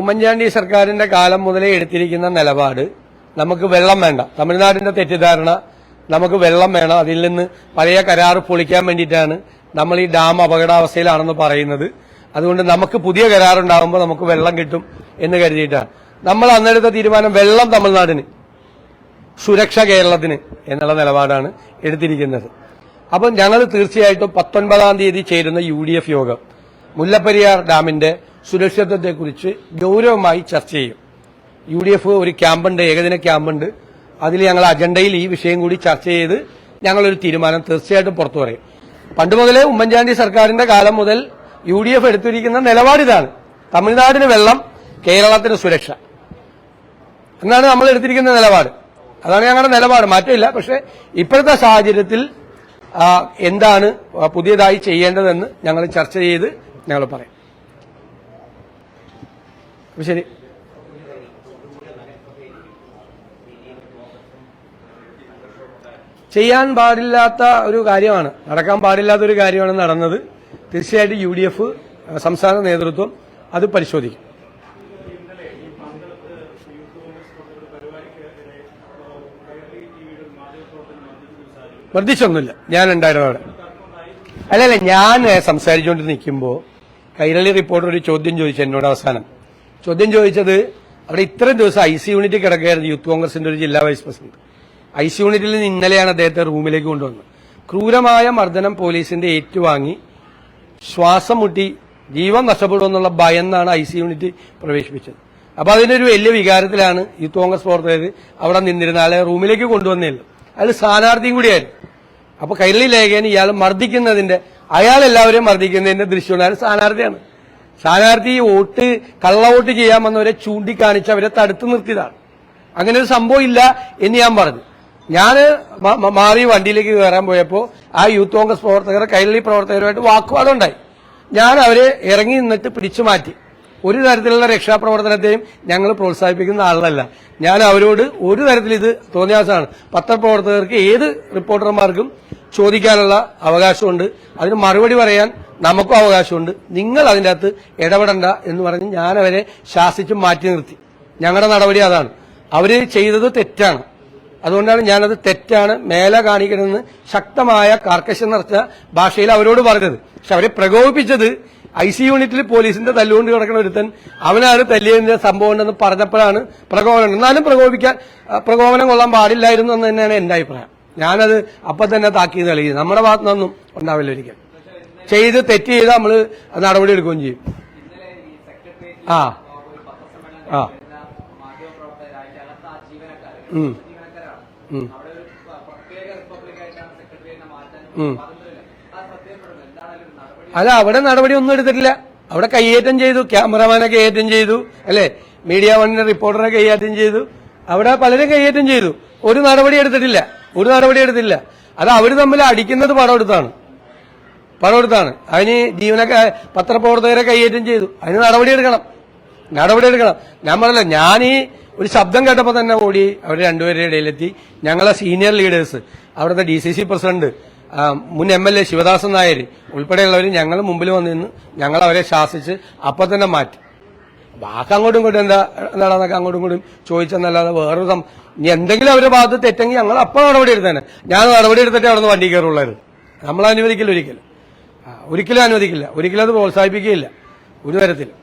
ഉമ്മൻചാണ്ടി സർക്കാരിന്റെ കാലം മുതലേ എടുത്തിരിക്കുന്ന നിലപാട് നമുക്ക് വെള്ളം വേണ്ട. തമിഴ്നാടിന്റെ തെറ്റിദ്ധാരണ നമുക്ക് വെള്ളം വേണം. അതിൽ നിന്ന് പഴയ കരാറ് പൊളിക്കാൻ വേണ്ടിയിട്ടാണ് നമ്മൾ ഈ ഡാം അപകടാവസ്ഥയിലാണെന്ന് പറയുന്നത്. അതുകൊണ്ട് നമുക്ക് പുതിയ കരാറുണ്ടാകുമ്പോൾ നമുക്ക് വെള്ളം കിട്ടും എന്ന് കരുതിയിട്ടാണ്. നമ്മൾ അന്നെടുത്ത തീരുമാനം വെള്ളം തമിഴ്നാടിന് സുരക്ഷ കേരളത്തിന് എന്നുള്ള നിലപാടാണ് എടുത്തിരിക്കുന്നത്. അപ്പം ഞങ്ങൾ തീർച്ചയായിട്ടും പത്തൊൻപതാം തീയതി ചേരുന്ന യു യോഗം മുല്ലപ്പെരിയാർ ഡാമിന്റെ സുരക്ഷിതത്വത്തെക്കുറിച്ച് ഗൗരവമായി ചർച്ച ചെയ്യും. യു ഡി എഫ് ഒരു ക്യാമ്പുണ്ട് ഏകദിന ക്യാമ്പുണ്ട്. അതിൽ ഞങ്ങൾ അജണ്ടയിൽ ഈ വിഷയം കൂടി ചർച്ച ചെയ്ത് ഞങ്ങളൊരു തീരുമാനം തീർച്ചയായിട്ടും പുറത്തു പറയും. പണ്ട് മുതലേ ഉമ്മൻചാണ്ടി സർക്കാരിന്റെ കാലം മുതൽ യു ഡി എഫ് എടുത്തിരിക്കുന്ന നിലപാടിതാണ് തമിഴ്നാടിന് വെള്ളം കേരളത്തിന് സുരക്ഷ. എന്നാണ് നമ്മൾ എടുത്തിരിക്കുന്ന നിലപാട്. അതാണ് ഞങ്ങളുടെ നിലപാട്. മാറ്റമില്ല. പക്ഷേ ഇപ്പോഴത്തെ സാഹചര്യത്തിൽ എന്താണ് പുതിയതായി ചെയ്യേണ്ടതെന്ന് ഞങ്ങൾ ചർച്ച ചെയ്ത് ഞങ്ങൾ പറയും. ശരി. ചെയ്യാൻ പാടില്ലാത്ത ഒരു കാര്യമാണ്. നടക്കാൻ പാടില്ലാത്ത ഒരു കാര്യമാണ് നടന്നത്. തീർച്ചയായിട്ടും യു ഡി എഫ് സംസ്ഥാന നേതൃത്വം അത് പരിശോധിക്കും. വർദ്ധിച്ചൊന്നുമില്ല ഞാൻ ഉണ്ടായിരുന്നു അവിടെ. അല്ലല്ല ഞാൻ സംസാരിച്ചുകൊണ്ട് നിൽക്കുമ്പോൾ കൈരളി റിപ്പോർട്ടർ ഒരു ചോദ്യം ചോദിച്ചു എന്നോട് അവസാനം. ചോദ്യം ചോദിച്ചത് അവിടെ ഇത്രയും ദിവസം ഐ സി യൂണിറ്റ് കിടക്കുകയായിരുന്നു യൂത്ത് കോൺഗ്രസിന്റെ ഒരു ജില്ലാ വൈസ് പ്രസിഡന്റ്. ഐ സി യൂണിറ്റിൽ നിന്ന് ഇന്നലെയാണ് അദ്ദേഹത്തെ റൂമിലേക്ക് കൊണ്ടുവന്നത്. ക്രൂരമായ മർദ്ദനം പോലീസിന്റെ ഏറ്റുവാങ്ങി ശ്വാസം മുട്ടി ജീവൻ നഷ്ടപ്പെടുമെന്നുള്ള ഭയന്നാണ് ഐ സി യൂണിറ്റ് പ്രവേശിപ്പിച്ചത്. അപ്പൊ അതിനൊരു വലിയ വികാരത്തിലാണ് യൂത്ത് കോൺഗ്രസ് പ്രവർത്തകർ അവിടെ നിന്നിരുന്ന ആളെ റൂമിലേക്ക് കൊണ്ടുവന്നില്ല. അയാൾ സ്ഥാനാർത്ഥിയും കൂടിയായിരുന്നു. അപ്പൊ കൈരളി ലേഖൻ ഇയാൾ മർദ്ദിക്കുന്നതിന്റെ അയാൾ എല്ലാവരെയും മർദ്ദിക്കുന്നതിന്റെ ദൃശ്യമാണ്. സ്ഥാനാർത്ഥിയാണ്. സ്ഥാനാർത്ഥി വോട്ട് കള്ള വോട്ട് ചെയ്യാമെന്നവരെ ചൂണ്ടിക്കാണിച്ച് അവരെ തടുത്തു നിർത്തിയതാണ്. അങ്ങനെ ഒരു സംഭവം ഇല്ല എന്ന് ഞാൻ പറഞ്ഞു. ഞാൻ മാറി വണ്ടിയിലേക്ക് കയറാൻ പോയപ്പോ ആ യൂത്ത് കോൺഗ്രസ് പ്രവർത്തകർ കൈരളി പ്രവർത്തകരുമായിട്ട് വാക്കുവാദം ഉണ്ടായി. ഞാൻ അവരെ ഇറങ്ങി നിന്നിട്ട് പിടിച്ചു മാറ്റി. ഒരു തരത്തിലുള്ള രക്ഷാപ്രവർത്തനത്തെയും ഞങ്ങൾ പ്രോത്സാഹിപ്പിക്കുന്ന ആളല്ല. ഞാൻ അവരോട് ഒരു തരത്തിൽ ഇത് തോന്നിയാസാണ്. പത്രപ്രവർത്തകർക്ക് ഏത് റിപ്പോർട്ടർമാർക്കും ചോദിക്കാനുള്ള അവകാശമുണ്ട്. അതിന് മറുപടി പറയാൻ നമുക്കും അവകാശമുണ്ട്. നിങ്ങൾ അതിന്റെ അകത്ത് ഇടപെടണ്ട എന്ന് പറഞ്ഞ് ഞാൻ അവരെ ശാസിച്ച് മാറ്റി നിർത്തി. ഞങ്ങളുടെ നടപടി അതാണ്. അവർ ചെയ്തത് തെറ്റാണ്. അതുകൊണ്ടാണ് ഞാനത് തെറ്റാണ് മേല കാണിക്കണമെന്ന് ശക്തമായ കാർക്കശം നിറച്ച ഭാഷയിൽ അവരോട് പറഞ്ഞത്. പക്ഷെ അവരെ പ്രകോപിപ്പിച്ചത് ഐ സി യൂണിറ്റിൽ പോലീസിന്റെ തല്ലുകൊണ്ട് കിടക്കുന്ന ഒരുത്തൻ അവനാണ് തല്ലിയതിന്റെ സംഭവം ഉണ്ടെന്ന് പറഞ്ഞപ്പോഴാണ് പ്രകോപനം. എന്നാലും പ്രകോപിക്കാൻ പ്രകോപനം കൊള്ളാൻ പാടില്ലായിരുന്നു എന്ന് തന്നെയാണ് എന്റെ അഭിപ്രായം. ഞാനത് അപ്പൊ തന്നെ താക്കീത് കളിയത് നമ്മുടെ ഭാഗത്തു നിന്നൊന്നും ഉണ്ടാവില്ല ഒരിക്കൽ ചെയ്ത് തെറ്റ് ചെയ്ത് നമ്മൾ നടപടി എടുക്കുകയും ചെയ്യും. ആ. ആ. ഉം. ഉം. ഉം. അല്ല അവിടെ നടപടി ഒന്നും എടുത്തിട്ടില്ല. അവിടെ കയ്യേറ്റം ചെയ്തു ക്യാമറമാനെ കയ്യേറ്റം ചെയ്തു അല്ലെ? മീഡിയ വണ്ണിന്റെ റിപ്പോർട്ടറെ കയ്യേറ്റം ചെയ്തു. അവിടെ പലരും കയ്യേറ്റം ചെയ്തു. ഒരു നടപടി എടുത്തിട്ടില്ല. ഒരു നടപടി എടുത്തില്ല അത് അവർ തമ്മിൽ അടിക്കുന്നത് പടം എടുത്താണ്. പടം എടുത്താണ്. അതിന് ജീവനൊക്കെ പത്രപ്രവർത്തകരെ കൈയേറ്റം ചെയ്തു. അതിന് നടപടി എടുക്കണം. നടപടി എടുക്കണം. ഞാൻ പറഞ്ഞില്ല ഞാൻ ഈ ഒരു ശബ്ദം കേട്ടപ്പോൾ തന്നെ ഓടി അവർ രണ്ടുപേരുടെ ഇടയിലെത്തി. ഞങ്ങളെ സീനിയർ ലീഡേഴ്സ് അവിടുത്തെ ഡി സി സി പ്രസിഡന്റ് മുൻ M L A Sivadasan Nair ഉൾപ്പെടെയുള്ളവർ ഞങ്ങൾ മുമ്പിൽ വന്നിരുന്നു ഞങ്ങൾ അവരെ ശാസിച്ച് അപ്പം തന്നെ മാറ്റി. ബാക്കി അങ്ങോട്ടും ഇങ്ങോട്ടും എന്താ എന്താണെന്നൊക്കെ അങ്ങോട്ടും ഇങ്ങോട്ടും ചോദിച്ചെന്നല്ലാതെ വേറൊരു സം ഇനി എന്തെങ്കിലും അവരുടെ ഭാഗത്ത് തെറ്റെങ്കിൽ ഞങ്ങൾ അപ്പം നടപടി എടുത്തേനെ. ഞാൻ നടപടി എടുത്തിട്ട് അവിടെ നിന്ന് വണ്ടി കയറുള്ളായിരുന്നു. നമ്മൾ അനുവദിക്കില്ല ഒരിക്കലും. ഒരിക്കലും അനുവദിക്കില്ല. ഒരിക്കലും അത് പ്രോത്സാഹിപ്പിക്കുകയില്ല. ഒരു തരത്തിലും.